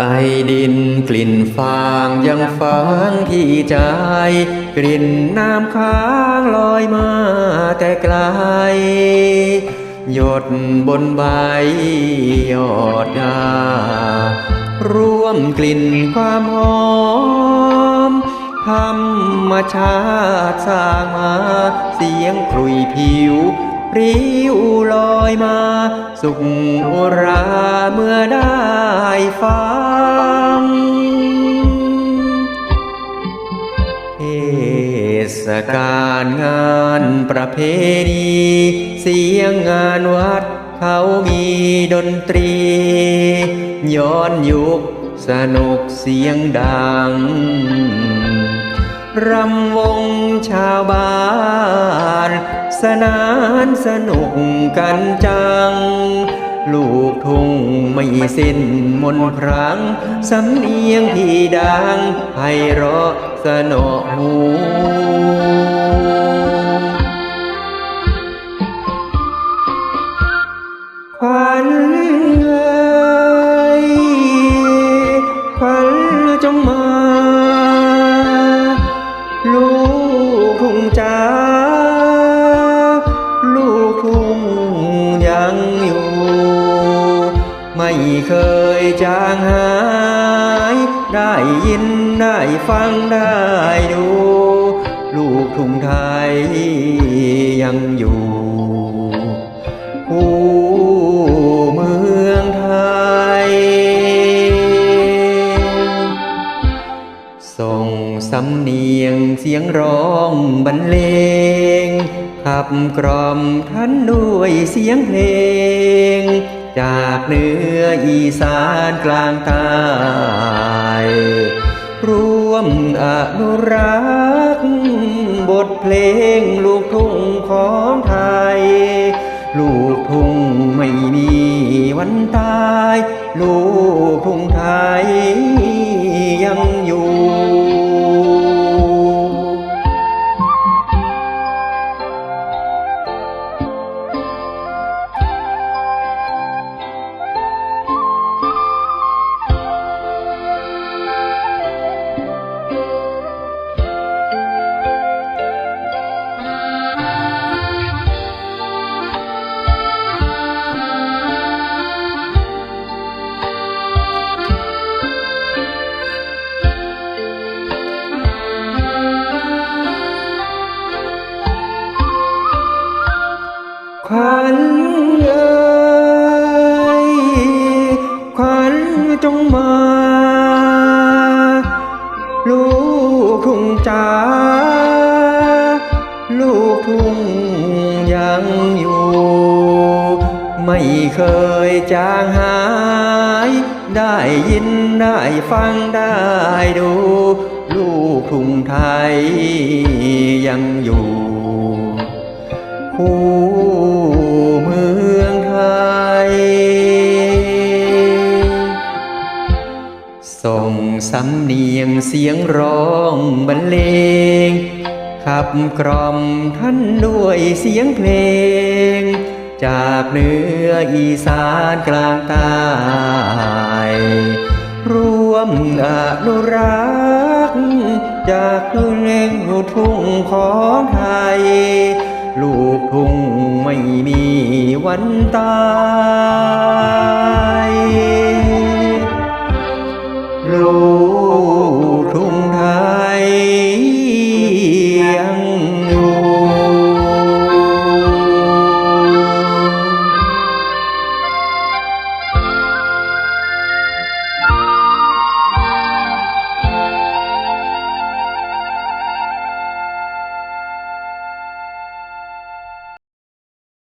ไอดินกลิ่นฟางยังฝังที่ใจ กลิ่นน้ำค้างลอยมาแต่ไกล หยดบนใบยอดยาร่วมกลิ่นความหอมธรรมชาติสร้างมาเสียงครุยผิว ริ้วลอยมา สุขอุราเมื่อได้ฟังเทศกาลงานประเพณี เสียงงานวัดเขามีดนตรี ย้อนยุคสนุกเสียงดัง รำวงชาวบ้าน สนานสนุกกันจัง ลูกทุ่งไม่สิ้นมนต์ครั้งสำเนียงที่ดังไพเราะสนอหู ลูกทุ่งยังอยู่ ไม่เคยจางหาย ได้ยินได้ฟังได้ดู ลูกทุ่งไทยยังอยู่ำเนียงเสียงร้องบรรเลง ขับกล่อมท่านด้วยเสียงเพลง จากเหนืออีสานกลางใต้ร่วมอนุรักษ์บทเพลงลูกทุ่งของไทย ลูกทุ่งไม่มีวันตาย ลูกทุ่งไทย ขวัญเอ่ยขวัญจงมา ลูกทุ่งจ้าลูกทุ่งยังอยู่ ไม่เคยจางหาย ได้ยินได้ฟังได้ดู ลูกทุ่งไทยยังอยู่ ส่งสำเนียงเสียงร้องบรรเลง ขับกล่อมท่านด้วยเสียงเพลง จากเหนืออีสานกลางใต้ร่วมอนุรักษ์จากเพลงลูกทุ่งของไทย ลูกทุ่งไม่มีวันตาย